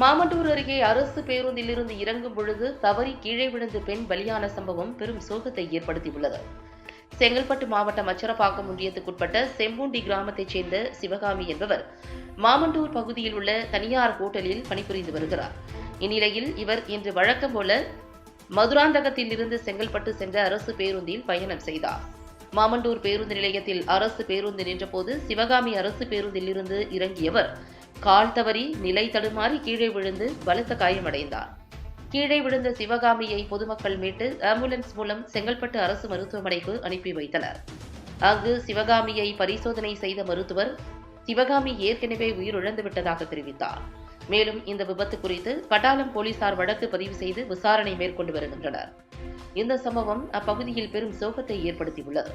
மாமட்டூர் அருகே அரசு பேருந்திலிருந்து இறங்கும் பொழுது தவறி கீழே விழுந்து பெண் பலியான சம்பவம் பெரும் சோகத்தை ஏற்படுத்தியுள்ளது. செங்கல்பட்டு மாவட்டம் அச்சரப்பாக்கம் ஒன்றியத்துக்குட்பட்ட செம்பூண்டி கிராமத்தைச் சேர்ந்த சிவகாமி என்பவர் மாமண்டூர் பகுதியில் உள்ள தனியார் ஹோட்டலில் பணிபுரிந்து வருகிறார். இந்நிலையில் இவர் இன்று வழக்கம் போல மதுராந்தகத்தில் இருந்து செங்கல்பட்டு சென்ற அரசு பேருந்தில் பயணம் செய்தார். மாமண்டூர் பேருந்து நிலையத்தில் அரசு பேருந்து நின்றபோது சிவகாமி அரசு பேருந்தில் இருந்து இறங்கியவர் கால் தவறி நிலை தடுமாறி கீழே விழுந்து பலத்த காயமடைந்தார். கீழே விழுந்த சிவகாமியை பொதுமக்கள் மீட்டு ஆம்புலன்ஸ் மூலம் செங்கல்பட்டு அரசு மருத்துவமனைக்கு அனுப்பி வைத்தனர். அங்கு சிவகாமியை பரிசோதனை செய்த மருத்துவர் சிவகாமி ஏற்கனவே உயிரிழந்து விட்டதாக தெரிவித்தார். மேலும் இந்த விபத்து குறித்து பட்டாளம் போலீசார் வழக்கு பதிவு செய்து விசாரணை மேற்கொண்டு வருகின்றனர். இந்த சம்பவம் அப்பகுதியில் பெரும் சோகத்தை ஏற்படுத்தியுள்ளது.